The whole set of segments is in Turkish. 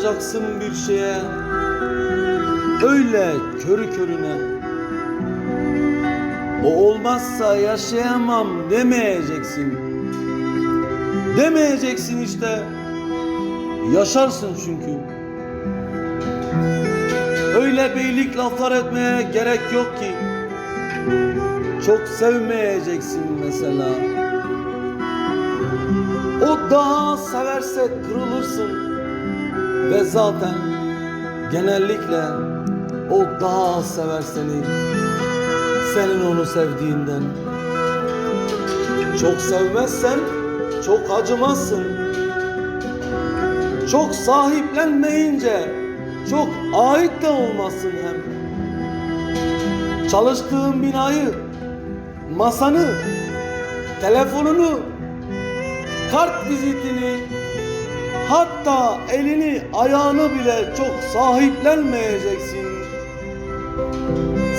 sarılacaksın bir şeye. Öyle körü körüne. O olmazsa yaşayamam demeyeceksin. Demeyeceksin işte. Yaşarsın çünkü. Öyle beylik laflar etmeye gerek yok ki. Çok sevmeyeceksin mesela. O daha severse kırılırsın. Ve zaten genellikle o daha az sever seni. Senin onu sevdiğinden. Çok sevmezsen çok acımazsın. Çok sahiplenmeyince çok ait de olmazsın hem. Çalıştığın binayı, masanı, telefonunu, kart vizitini, hatta elini, ayağını bile çok sahiplenmeyeceksin.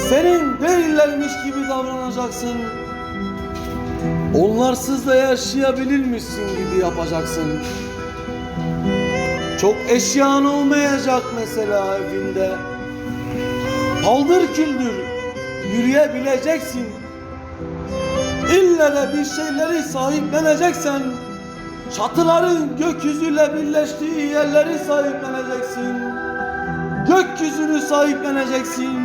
Senin değillermiş gibi davranacaksın. Onlarsız da yaşayabilirmişsin gibi yapacaksın. Çok eşyan olmayacak mesela evinde. Paldır küldür yürüyebileceksin. İlle de bir şeyleri sahipleneceksen çatıların gökyüzüyle birleştiği yerleri sahipleneceksin. Gökyüzünü sahipleneceksin.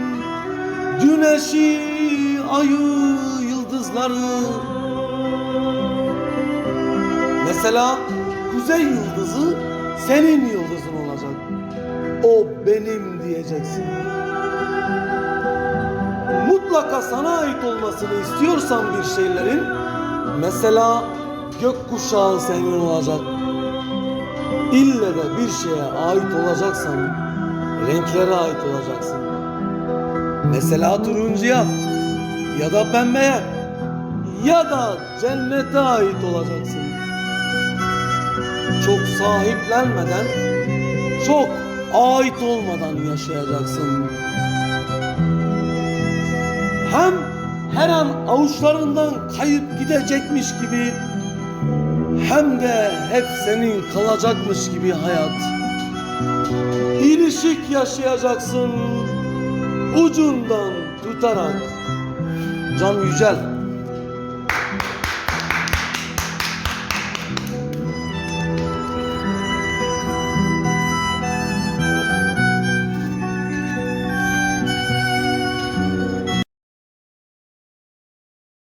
Güneşi, ayı, yıldızları. Mesela kuzey yıldızı senin yıldızın olacak. O benim diyeceksin. Mutlaka sana ait olmasını istiyorsan bir şeylerin mesela gökkuşağı senin olacak. İlle de bir şeye ait olacaksan renklere ait olacaksın. Mesela turuncuya ya da pembeye ya da cennete ait olacaksın. Çok sahiplenmeden, çok ait olmadan yaşayacaksın. Hem her an avuçlarından kayıp gidecekmiş gibi hem de hep senin kalacakmış gibi hayat. İlişik yaşayacaksın ucundan tutarak. Can Yücel